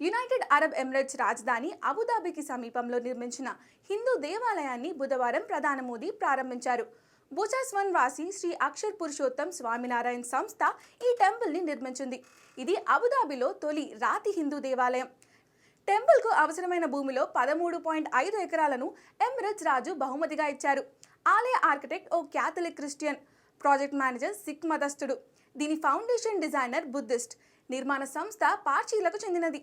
United Arab Emirates రాజధాని అబుదాబికి సమీపంలో నిర్మించిన హిందూ దేవాలయాన్ని బుధవారం ప్రధాని మోదీ ప్రారంభించారు. భుజాస్వన్ వాసి శ్రీ అక్షర్ పురుషోత్తం స్వామినారాయణ సంస్థ ఈ టెంపుల్ని నిర్మించింది. ఇది అబుదాబిలో తొలి రాతి హిందూ దేవాలయం. టెంపుల్కు అవసరమైన భూమిలో పదమూడు పాయింట్ ఐదు ఎకరాలను ఎమిరేట్స్ రాజు బహుమతిగా ఇచ్చారు. ఆలయ ఆర్కిటెక్ట్ ఓ Catholic Christian. Project manager Sikh మతస్థుడు. దీని ఫౌండేషన్ డిజైనర్ బుద్ధిస్ట్. నిర్మాణ సంస్థ పార్చీలకు చెందినది.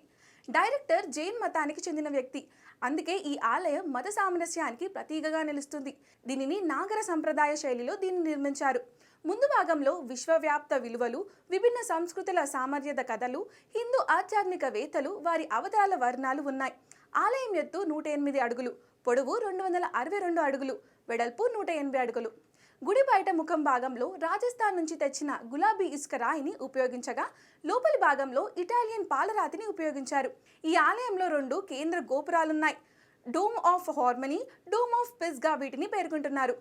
డైరెక్టర్ జైన్ మతానికి చెందిన వ్యక్తి. అందుకే ఈ ఆలయం మత సామరస్యానికి ప్రతీకగా నిలుస్తుంది. దీనిని నాగర సంప్రదాయ శైలిలో దీన్ని నిర్మించారు. ముందు భాగంలో విశ్వవ్యాప్త విలువలు విభిన్న సంస్కృతుల సామర్థ్యత కథలు హిందూ ఆధ్యాత్మిక వేత్తలు వారి అవతారాల వర్ణాలు ఉన్నాయి. ఆలయం ఎత్తు నూట ఎనిమిది అడుగులు పొడవు రెండు వందల అరవై రెండు అడుగులు వెడల్పు నూట ఎనభై అడుగులు. గుడి బయట ముఖం భాగంలో రాజస్థాన్ నుంచి తెచ్చిన గులాబీ ఇసుక రాయిని ఉపయోగించగా లోపలి భాగంలో ఇటాలియన్ పాలరాతిని ఉపయోగించారు. ఈ ఆలయంలో రెండు కేంద్ర గోపురాలున్నాయి. Dome of harmony dome of Pisgah వీటిని పేర్కొంటున్నారు.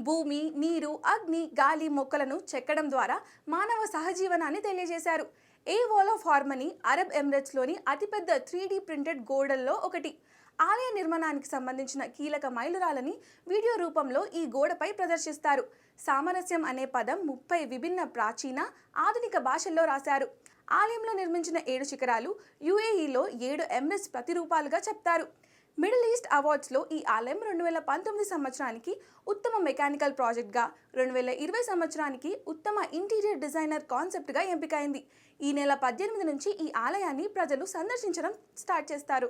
భూమి నీరు అగ్ని గాలి మొక్కలను చెక్కడం ద్వారా మానవ సహజీవనాన్ని తెలియజేశారు. A wall of harmony Arab ఎమిరేట్స్లోని అతిపెద్ద త్రీ ప్రింటెడ్ గోడల్లో ఒకటి. ఆలయ నిర్మాణానికి సంబంధించిన కీలక మైలురాలని వీడియో రూపంలో ఈ గోడపై ప్రదర్శిస్తారు. సామరస్యం అనే పదం ముప్పై విభిన్న ప్రాచీన ఆధునిక భాషల్లో రాశారు. ఆలయంలో నిర్మించిన ఏడు శిఖరాలు యుఏఈలో ఏడు ఎంఎస్ ప్రతిరూపాలుగా చెప్తారు. మిడిల్ ఈస్ట్ అవార్డ్స్లో ఈ ఆలయం రెండు వేల పంతొమ్మిది సంవత్సరానికి ఉత్తమ మెకానికల్ ప్రాజెక్ట్గా రెండు వేల ఇరవై సంవత్సరానికి ఉత్తమ ఇంటీరియర్ డిజైనర్ కాన్సెప్ట్గా ఎంపికైంది. ఈ నెల పద్దెనిమిది నుంచి ఈ ఆలయాన్ని ప్రజలు సందర్శించడం స్టార్ట్ చేస్తారు.